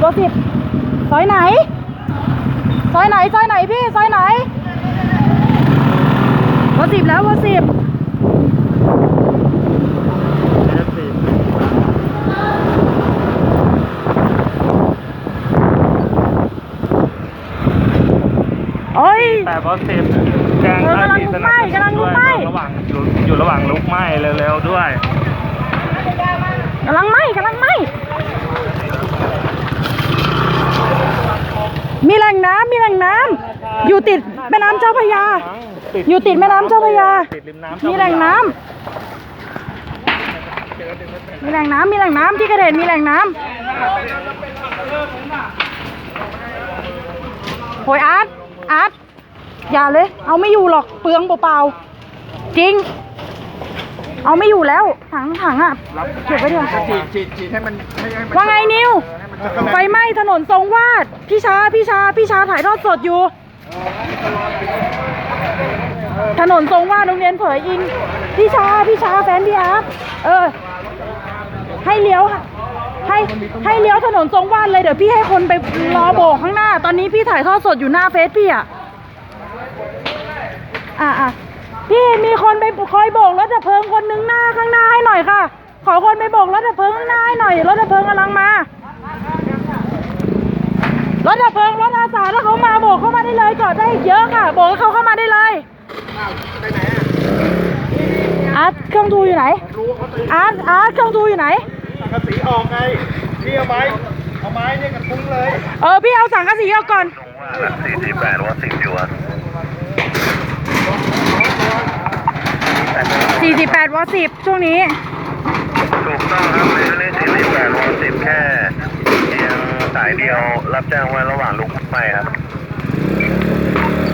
อิงวสิบวสิบซอยไหน ซอยไหน ซอยไหนพี่ ซอยไหนวสิบแล้ววสิบโอ้ยแต่พอสิบแจ้งเออค่ากำลังสีลุสกนัไหม้บสกำลันุงนลุด้กวยไหม้ระหว่างอยู่อยู่ระหว่างลุกไหม้เร็วๆด้วยกำลังไหมกำลังไหม มีแหล่งน้ำมีแหล่งน้ำอยู่ติดแม่น้ำเจ้าพระยา อยู่ติดแม่น้ำเจ้าพระยา ติดริมน้ำมีแหล่งน้ำมีแหล่งน้ำมีแหล่งน้ำที่กระเด็นมีแหล่งน้ำโหยอาร์ตอาร์ตอย่าเลย เอาไม่อยู่หรอกเปลืองเปล่าๆจริง เอาไม่อยู่แล้วถังถังอะ เก็บไว้เถอะฉีดฉีดฉีดให้มันให้ให้มันว่าไงนิว ไฟไหม้ถนนทรงวาด พี่ชาพี่ชาพี่ชาถ่ายทอดสดอยู่ ถนนทรงวาดโรงเรียนเผยอิง พี่ชาพี่ชาแฟนพี่อาร์ตเออ ให้เลี้ยวค่ะให้ให้เลี้ยวถนนทรงวาดเลยเดี๋ยวพี่ให้คนไปรอโบกข้างหน้า ตอนนี้พี่ถ่ายทอดสดอยู่หน้าเฟซพี่อะ อะอะ พี่มีคนไปคอยโบกรถดับเพลิงคนนึงหน้าข้างหน้าให้หน่อยค่ะ ขอคนไปโบกรถดับเพลิงข้างหน้าให้หน่อยรถดับเพลิงกำลังมารถดับเพลิงรถอาสาถ้าเขามาโบกเข้ามาได้เลยจอดได้อีกเยอะค่ะโบกให้เขาเข้ามาได้เลยอาร์ตเครื่องทูอยู่ไหนอาร์ตอาร์ตเครื่องทูอยู่ไหนกระสีออกไงพี่เอาไม้เอาไม้เนี่ยกระทุ้งเลยเออพี่เอาสังกะสีออกก่อนสี่สิบแปดว่าสิบอยู่อะ 48วอสิบช่วงนี้ ถูกต้องครับในเรื่องสี่สิบแปดว่าสิบแค่เพียงสายเดียวรับแจ้งไว้ระหว่างลุกไหม้ครับ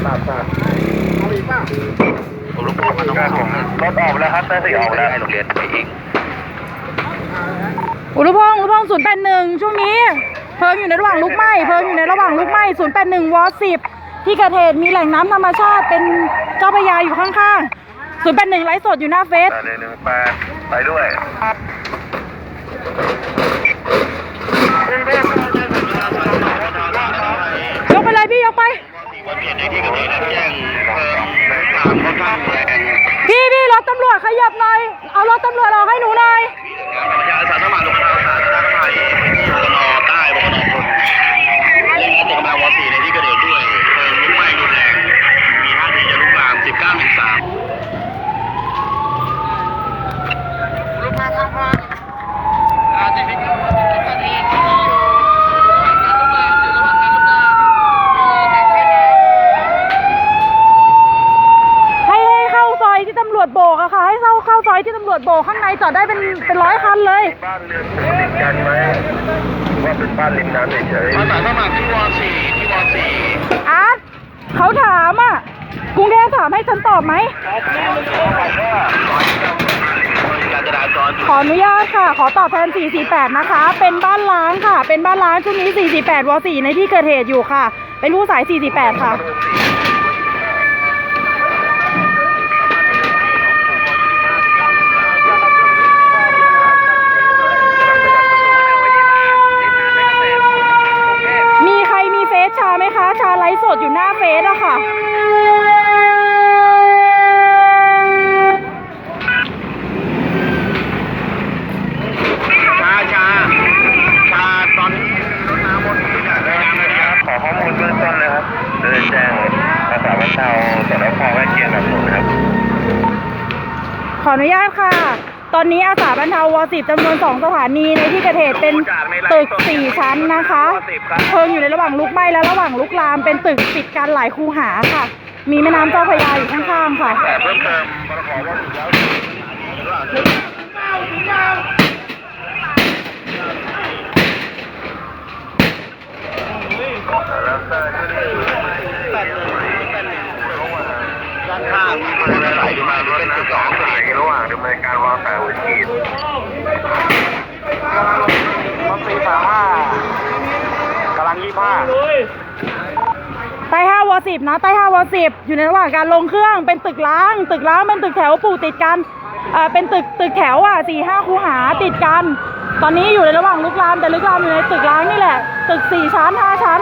ทราบทราบผมรู้ว่ามันต้องผมรถออกแล้วครับแต่สี่ออกแล้วให้โรงเรียนไปเองอุรุพงศ์อุรุพงศ์081ช่วงนี้เพลิงอยู่ในระหว่างลุกไหม้เพลิงอยู่ในระหว่างลุกไหม้081วอ10ที่เกิดเหตุมีแหล่งน้ำธรรมชาติเป็นเจ้าพระยาอยู่ข้างๆ 081ไลฟ์สดอยู่หน้าเฟซแต่ในหนึ่งแปดไปด้วยยกไปเลยพี่ยกไป พี่พี่รถตำรวจขยับหน่อย เอารถตำรวจออกให้หนูหน่อย ประชาชนสมัครลงทางสาธารณภัยบกนใต้บกนคนเร่งรัดจัดกำลังวอสี่ในที่เกิดเหตุด้วยเพลิงลุกไหม้รุนแรง มีท่าทีจะลุกลาม 19ถึง3 ให้ให้เข้าซอยที่ตำรวจโบกอะ ค่ะ ให้เข้าเข้าซอยที่ตำรวจโบกข้างในจอดได้เป็นเป็นร้อยคันเลย บ้านเรือนปลูกติดกันไหมว่าเป็นบ้านริมน้ำเฉยๆอาสาสมัครที่วสี่ที่วสี่อาร์ตเขาถามอะกรุงเทพถามให้ฉันตอบไหมการจราจรขออนุญาตค่ะ ขอตอบแทน 448 นะคะ เป็นบ้านล้างค่ะ เป็นบ้านล้างช่วงนี้ 448ว4ในที่เกิดเหตุอยู่ค่ะ เป็นผู้สาย 48 ค่ะ มีใครมีเฟซชาไหมคะ ชาไลฟ์สดอยู่หน้าเฟซอะค่ะ ชาชาชาตอนนี้รถน้ำบนพื้นอะระวังนะครับ ขอข้อมูลเบื้องต้นนะครับโดยแจ้งอาสาบรรเทาสนพแม่เกียงกับหนุนครับ ข ออนุญาตค่ะ ตอนนี้อาสาบรรเทาวสิบจำนวน2สถานีในที่เกิดเหตุเป็นตึก4ชั้นนะคะเพลิงอยู่ในระหว่างลุกไหม้และระหว่างลุกลามเป็นตึกติดกันหลายคูหาค่ะ มีแม่น้ำเจ้าพระยาอยู่ข้างๆค่ะแต่เพิ่มเติมพรขว่าถูกแล้วด้านข้างมีมันไหลมาเป็นจุดสองสายระหว่างดำเนินการวางแผนหัวฉีดรถสี่สามห้ากำลังยี่ห้าใต้5วอสิบนะใต้ห้าวอสิบอยู่ในระหว่างการลงเครื่องเป็นตึกล้าง ตึกล้างเป็นตึกแถวปลูกติดกันอ่าเป็นตึกตึกแถวอะสี่ห้าคูหาติดกัน ตอนนี้อยู่ในระหว่างลุกลามแต่ลุกลามอยู่ในตึกล้างนี่แหละ ตึกสี่ชั้นห้าชั้น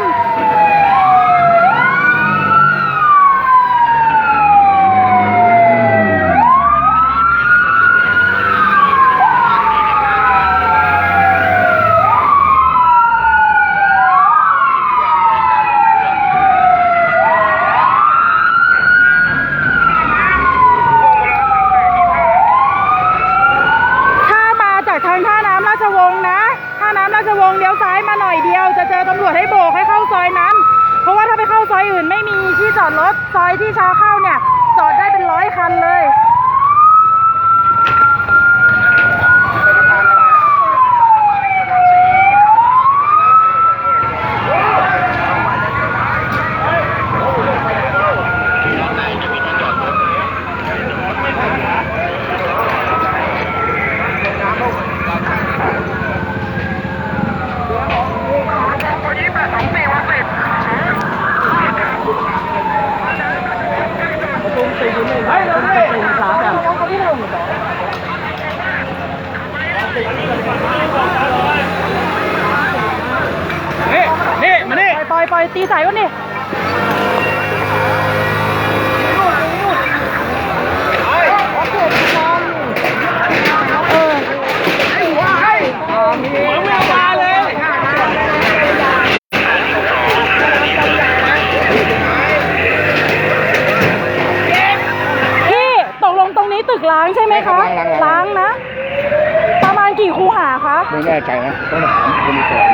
ไม่แน่ใจนะต้องถามคนก่อน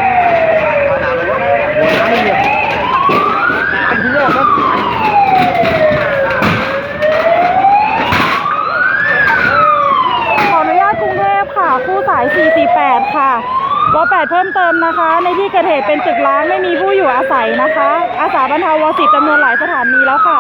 หัวน้ำไม่เยอะอันที่แรกนะขออนุญาตกรุงเทพค่ะ คู่สาย 448 ค่ะวอ8เพิ่มเติมนะคะ ในที่เกิดเหตุเป็นตึกล้างไม่มีผู้อยู่อาศัยนะคะ อาสาบรรเทาวสิจำนวนหลายสถานีแล้วค่ะ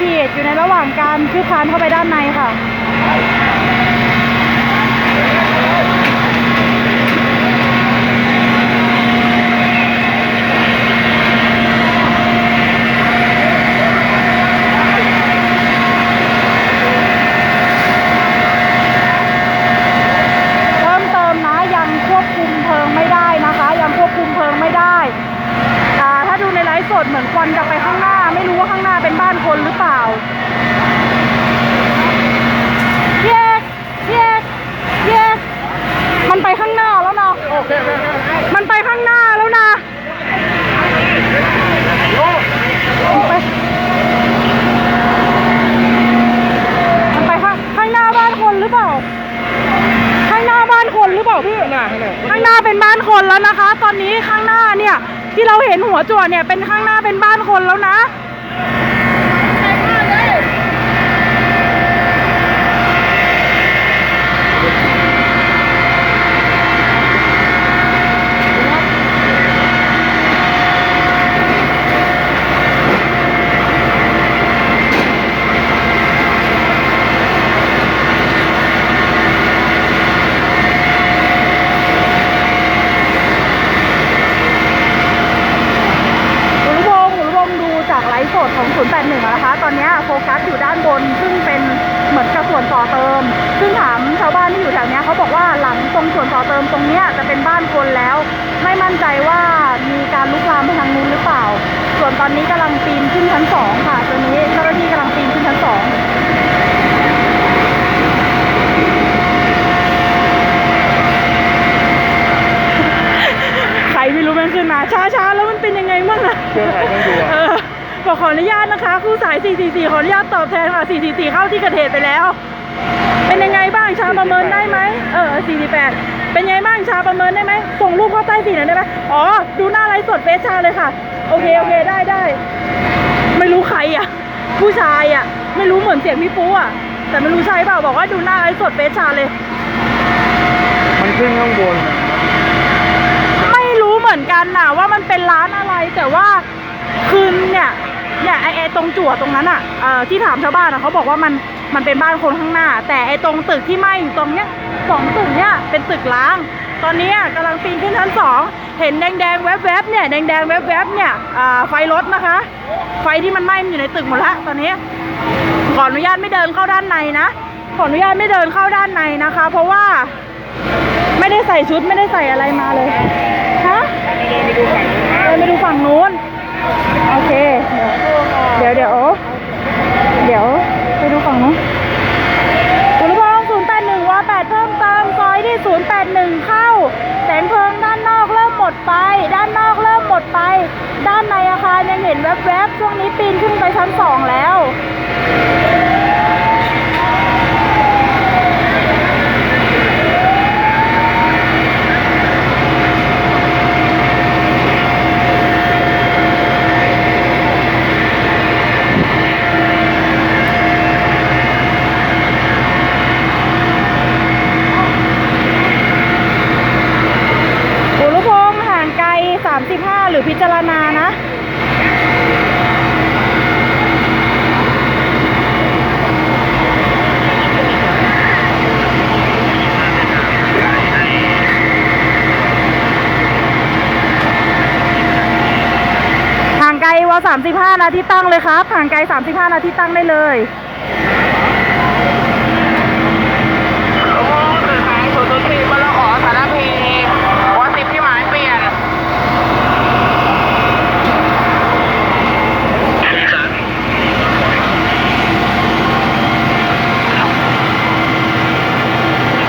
ฉีดอยู่ในระหว่างการคืบคลานเข้าไปด้านในค่ะ เพิ่มเติมนะยังควบคุม ดเหมือนควันจะไปข้างหน้า ไม่รู้ว่าข้างหน้าเป็นบ้านคนหรือเปล่าพี่เอกพี่เอกพี่เอกมันไปข้างหน้าแล้วนะมันไปข้างหน้าแล้วนะมันไปมันไปข้างข้างหน้าบ้านคนหรือเปล่า ข้างหน้าบ้านคนหรือเปล่าพี่ หน้าข้างหน้า ข้างหน้าเป็นบ้านคนแล้วนะคะ ตอนนี้ข้างหน้าเนี่ย ที่เราเห็นหัวจั่วเนี่ยเป็นข้างหน้าเป็นบ้านคนแล้วนะ คุณผู้ชมคุณผู้ชมดูจากไลฟ์สดของ 081อะนะคะ ตอนนี้โฟกัสอยู่ด้านบน ซึ่งเป็นเหมือนกับส่วนต่อเติม ซึ่งถามชาวบ้านที่อยู่แถวเนี้ยเขาบอกว่าหลังตรงส่วนต่อเติมตรงเนี้ยจะเป็นบ้านคนแล้ว ไม่มั่นใจว่ามีการลุกลามไปทางนู้นหรือเปล่า ส่วนตอนนี้กำลังปีนขึ้นชั้นสองค่ะ ตอนนี้เจ้าหน้าที่กำลังปีนขึ้นชั้นสอง ใครไม่รู้แม่งขึ้นมา ช้าๆ แล้วมันเป็นยังไงบ้างอะ เครื่องถ่ายเครื่องดูอะ เออบอกขออนุญาตนะคะครู่สาย 444 ขออนุญาตตอบแทนค่ะ 444 เข้าที่เกระเทศไปแล้ว เป็นยังไงบ้างชาประเมินได้ไหมเออ448เป็นยังไงบ้างชาประเมินได้ไหมส่งรูปเข้าใต้สีหน่อยได้ไหมอ๋อ ดูหน้าไลฟ์สดเฟซชาเลยค่ะ โอเค โอเค ได้ได้ ไม่รู้ใครอะ ผู้ชายอะ ไม่รู้เหมือนเสียงพี่ปูอะ แต่ไม่รู้ใช่เปล่า บอกว่าดูหน้าไลฟ์สดเฟซชาเลย มันขึ้นข้างบนไม่รู้เหมื อนกันน่ะว่ามันเป็นร้านอะไรแต่ว่าคืนเนี่ยเนี่ยไอไอตรงจั่วตรงนั้นอะเอ่อที่ถามชาวบ้านอะเขาบอกว่ามันมันเป็นบ้านคนข้างหน้า แต่ไอตรงตึกที่ไหม้อยู่ตรงเนี้ยสองตึกเนี้ยเป็นตึกล้าง ตอนนี้กำลังปีนขึ้นชั้นสองเห็นแดงๆแวบๆเนี่ยแดงๆแวบๆเนี่ยไฟรถนะคะ ไฟที่มันไหม้มันอยู่ในตึกหมดละตอนนี้ขออนุญาตไม่เดินเข้าด้านในนะขออนุญาตไม่เดินเข้าด้านในนะคะ เพราะว่าไม่ได้ใส่ชุดไม่ได้ใส่อะไรมาเลย เดินไปดูฝั่งนู้น โอเค เดี๋ยวเดี๋ยว เดี๋ยวไปดูฝั่งนู้นคุณผู้ชม081ว่า8เพิ่มเติมซอยที่081เข้า แสงเพลิงด้านนอกเริ่มหมดไป ด้านนอกเริ่มหมดไป ด้านในอาคารยังเห็นแวบๆ ช่วงนี้ปีนขึ้นไปชั้นสองแล้ว อุรุพงษ์ห่างไกล 35 หรือพิจารณานะ ห่างไกลว่า 35 นาทีตั้งเลยครับห่างไกล 35 นาทีตั้งได้เลยสื่อสาย์ศูนย์สี่บลขอสารพีวสิบที่หมายเปลี่ยน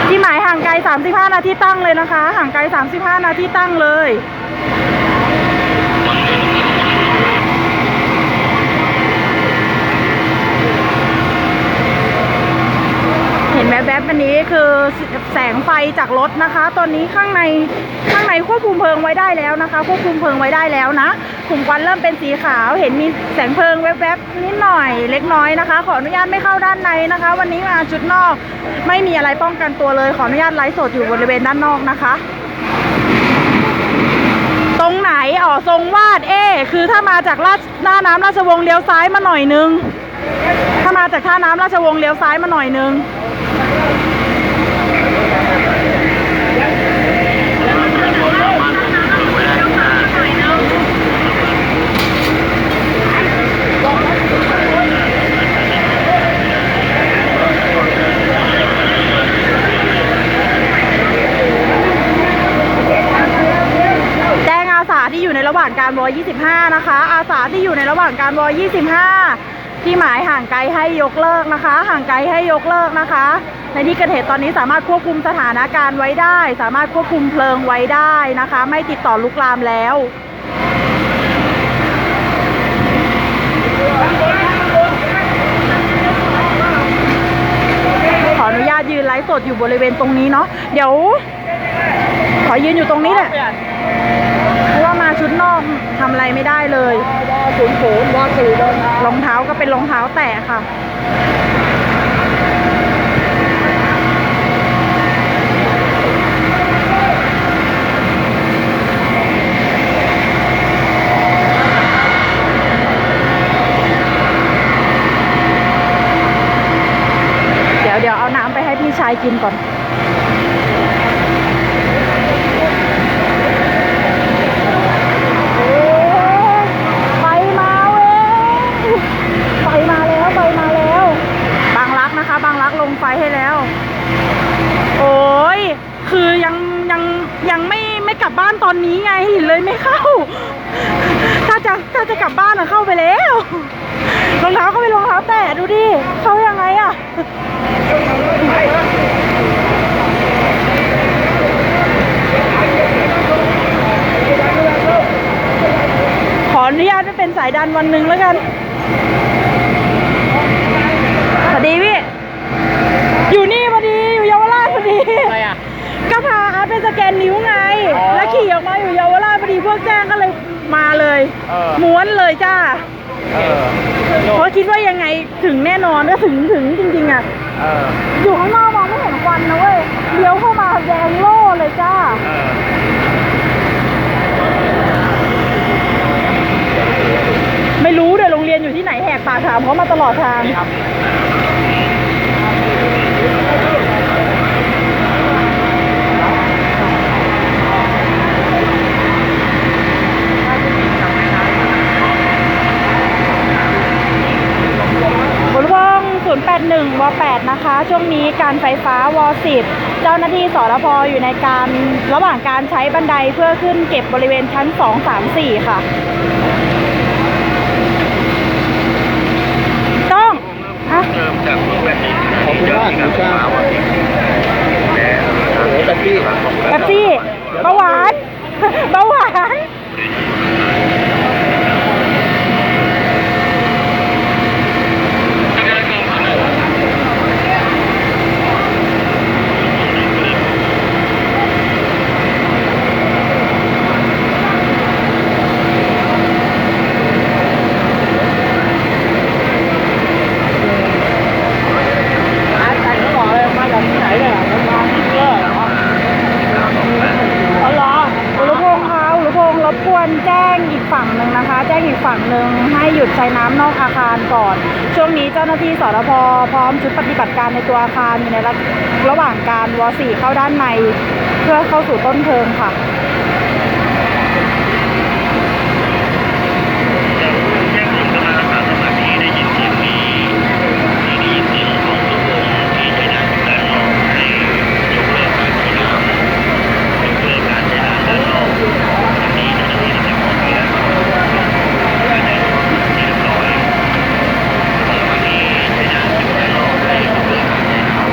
ที่หมายห่างไกล 35 นาทีตั้งเลยนะคะ ห่างไกล 35 นาทีตั้งเลย นแวบๆอันนี้คือแสงไฟจากรถนะคะ ตอนนี้ข้างในข้างในควบคุมเพลิงไว้ได้แล้วนะคะ ควบคุมเพลิงไว้ได้แล้วนะกลุ่มควันเริ่มเป็นสีขาว เห็นมีแสงเพลิงแวบๆนิดหน่อยเล็กน้อยนะคะ ขออนุญาตไม่เข้าด้านในนะคะ วันนี้มาชุดนอก ไม่มีอะไรป้องกันตัวเลย ขออนุญาตไลฟ์สดอยู่บริเวณด้านนอกนะคะ ตรงไหนอ๋อทรงวาดเอคือถ้ามาจากราชหน้าน้ำราชวงศ์เลี้ยวซ้ายมาหน่อยนึง มาจากท่าน้ำราชวงศ์เลี้ยวซ้ายมาหน่อยนึงแจ้งอาสาที่อยู่ในระหว่างการวอ25 นะคะ อาสาที่อยู่ในระหว่างการวอ25 ที่หมายห่างไกลให้ยกเลิกนะคะ ห่างไกลให้ยกเลิกนะคะ ในที่เกิดเหตุตอนนี้สามารถควบคุมสถานการณ์ไว้ได้ สามารถควบคุมเพลิงไว้ได้นะคะ ไม่ติดต่อลุกลามแล้วขออนุญาตยืนไลฟ์สดอยู่บริเวณตรงนี้เนาะเดี๋ยว ขอยืนอยู่ตรงนี้แหละเพราะว่ามาชุดนอกทำอะไรไม่ได้เลย ศูนย์ศูนย์วอสี่เดินรองเท้าก็เป็นรองเท้าแตะค่ะ เดี๋ยวเดี๋ยวเอาน้ำไปให้พี่ชายกินก่อน โอ้ยไฟมาเว้ยไฟมาแล้วไฟมาแล้ว บางรักนะคะ บางรัก ลงไฟให้แล้ว โอ้ยคือยังยังยังไม่ไม่กลับบ้านตอนนี้ไงเลยไม่เข้า ถ้าจะถ้าจะกลับบ้านอะเข้าไปแล้วรองเท้าก็เป็นรองเท้าแตะดูดิเข้ายังไงอะขออนุญาตไม่เป็นสายดันวันหนึ่งแล้วกัน สวัสดีพี่ อยู่นี่พอดีอยู่เยาวราชพอดีอะไรอะ ก็พาอาร์ตไปสแกนนิ้วไง อ๋อแล้วขี่ออกมาอยู่เยาวราชพอดีพวกแจ้งก็เลยมาเลยเออ ม้วนเลยจ้าเออเพราะคิดว่ายังไงถึงแน่นอนก็ถึงถึงจริงๆอะเอออยู่ข้างนอกมองไม่เห็นควันนะเว้ยเลี้ยวเข้ามาแดงโล่เลยจ้า เออไม่รู้เดี๋ยวโรงเรียนอยู่ที่ไหนแหกปากถามเขามาตลอดทางครับบนวง081ว8นะคะ ช่วงนี้การไฟฟ้าว10เจ้าหน้าที่สรพอยู่ในการระหว่างการใช้บันไดเพื่อขึ้นเก็บบริเวณชั้น 2 3 4 ค่ะ ต้องอะเริ่มจากรถแบตเตอรี่ขอบคุณมากคุณชาโอ้โหแบตตี้แป๊บซี่เบาหวานเบาหวาน อาร์ตแต่งหล่อเลยมาจากที่ไหนเนี่ยมันมาที่เกอร์เหรออ๋อเหรอ อุรุพงษ์คะอุรุพงษ์รบกวนแจ้งอีกฝั่งหนึ่งนะคะ แจ้งอีกฝั่งหนึ่งให้หยุดใช้น้ำนอกอาคารก่อน ช่วงนี้เจ้าหน้าที่สรพพร้อมชุดปฏิบัติการในตัวอาคารอยู่ในระระหว่างการวสี่เข้าด้านใน เพื่อเข้า สู่ต้นเพลิงค่ะ แจ้งถึงกำลังรักษาสมาธิได้ยินเสียงนี้ที่ได้ยินเสียงของทุกวงที่ใช้น้ำอยู่ด้านนอกให้ยกเลิกการใช้น้ำยกเลิกการใช้น้ำด้านนอกอันนี้เจ้าหน้าที่ได้ขอไปแล้วการใช้น้ำเรียบร้อยสมาธิใช้น้ำอยู่ด้านนอกให้ยกเลิกการใช้น้ำ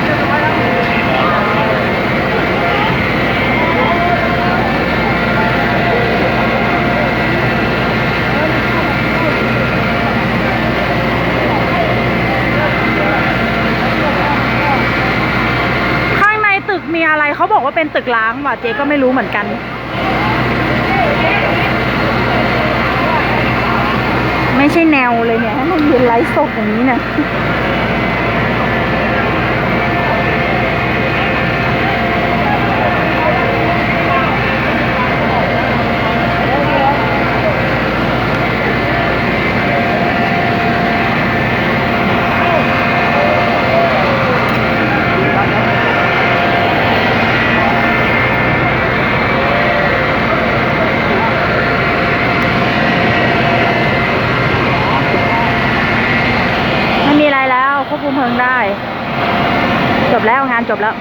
ข้างในตึกมีอะไรเขาบอกว่าเป็นตึก ล้างว่ะเจ๊ก็ไม่รู้เหมือนกัน ไม่ใช่แนวเลยเนี่ยให้มันยืนไลฟ์สดอย่างนี้เนี่ยไม่มีอะไรแล้วควบคุมเพลิงได้ จบแล้วงาน จบแล้ว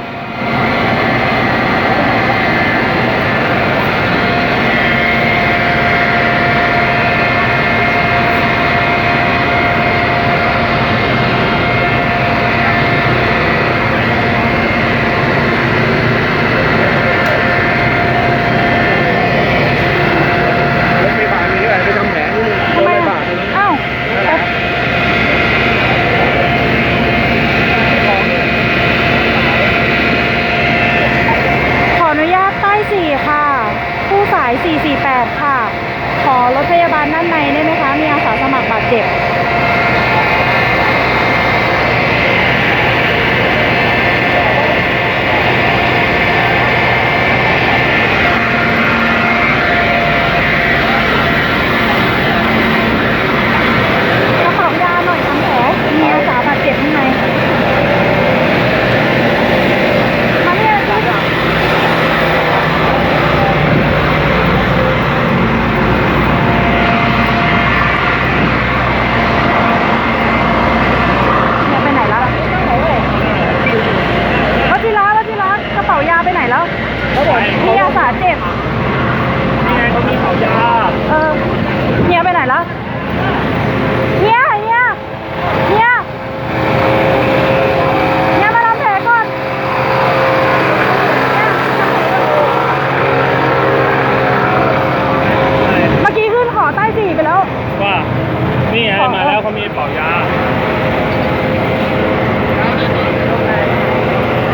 เขามีเป่ายา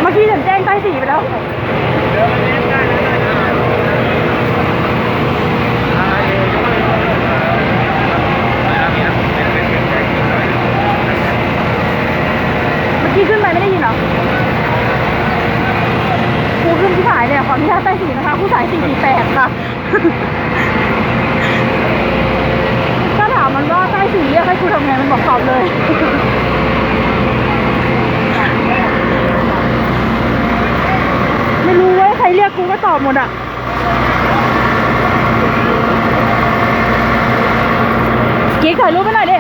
เมื่อกี้ ฉันแจ้งใต้สีไปแล้ว เมื่อกี้ขึ้นไปไม่ได้ยินเหรอครูขึ้นที่หายเนี่ยขออนุญาตใต้สีนะคะผู้สายสี่สี่แปดค่ะ ถ้าถามมันว่าใต้สีเรียกให้ครูทำไงมันบอกตอบเลย ไม่รู้เว้ยใครเรียกกูก็ตอบ หมดอะ กิ๊กถ่ายรูปไปหน่อยดิ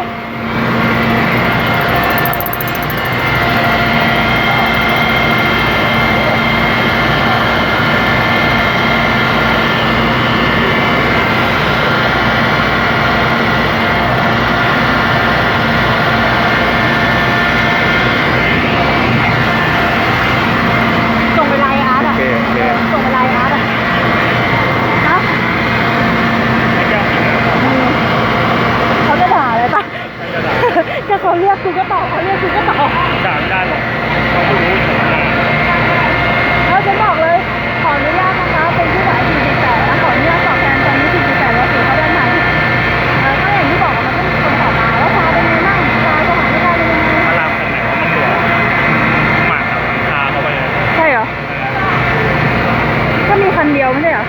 ส่งไปไลน์อาร์ตอะ โอเคโอเค ส่งไปไลน์อาร์ตอะฮะเขาจะด่าอะไรปะก็เขาเรียกกูก็ตอบเขาเรียกกูก็ตอบ ด่าไม่ได้หรอกเขาไม่รู้ แล้วฉันบอกเลย ขออนุญาตนะคะ เป็นผู้สาย48นะขออนุญาตสอบแทนตอนนี้48แล้วถือเขาด้านในเออก็อย่างที่บอกอะมันต้องมีคนตอบมาแล้วพาเป็นไงบ้างพาสถานการณ์เป็นยังไง พระรามคันไหนว่ามันหลวมหมากับหลังคาเข้าไปเลย ใช่เหรอ ก็มีคันเดียวไม่ใช่เหรอ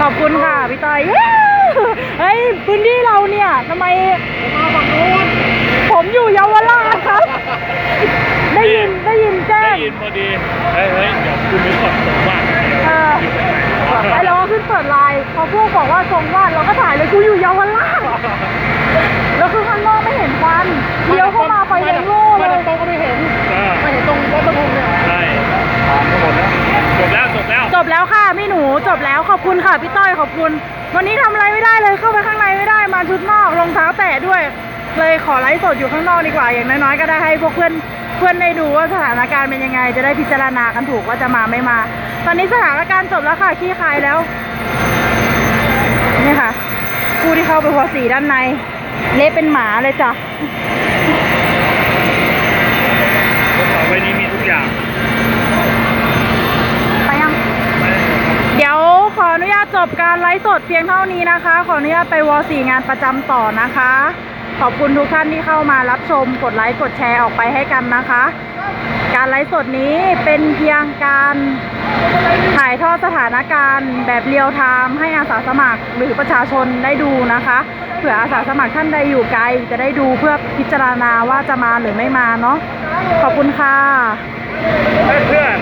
ขอบคุณค่ะพี่ต้อยเย้เฮ้ยพื้นที่เราเนี่ยทำไมผมอยู่เยาวราชครับ ได้ยินได้ยินแจ้ ได้ ง ยินพอดี เฮ้ยเฮ้ยเดี๋ยวคุณไปกดตรงบ้านเดี๋ยว เออ อยู่ตรงไหนวะ ไอ้เราก็ขึ้นเปิดไลน์พอพวกบอกว่าทรงวาดเรา ก็ถ่ายเลยกูอยู่เยาวราชแล้วคือข้างนอกไม่เห็นควันเลี้ยวเข้ามาไฟแดงโล่เลยเออไม่เห็นตรงรถบรรทุกเนี่ย ใช่จบแล้วจบแล้ว จบแล้วค่ะพี่หนูจบแล้วขอบคุณค่ะพี่ต้อยขอบคุณ วันนี้ทำอะไรไม่ได้เลยเข้าไปข้างในไม่ได้มาชุดนอกรองเท้าแตะด้วย เลยขอไลฟ์สดอยู่ข้างนอกดีกว่า อย่างน้อยๆก็ได้ให้พวกเพื่อนเพื่อนได้ดูว่าสถานการณ์เป็นยังไง จะได้พิจารณากันถูกว่าจะมาไม่มา ตอนนี้สถานการณ์จบแล้วค่ะขี้คายแล้วนี่ค่ะ ผู้ที่เข้าไปวสีด้านใน เละเป็นหมาเลยจ้ะบนเสาใบนี้มีทุกอย่างไปยังไม่ได้เดี๋ยวขออนุญาตจบการไลฟ์สดเพียงเท่านี้นะคะ ขออนุญาตไปวสี่งานประจำต่อนะคะ ขอบคุณทุกท่านที่เข้ามารับชม กดไลค์ กดแชร์ออกไปให้กันนะคะ การไลฟ์สดนี้เป็นเพียงการถ่ายทอดสถานการณ์แบบเรียลไทม์ให้อาสาสมัครหรือประชาชนได้ดูนะคะเผื่ออาสาสมัครท่านใดอยู่ไกล จะได้ดูเพื่อพิจารณาว่าจะมาหรือไม่มาเนาะขอบคุณค่ะเพื่อน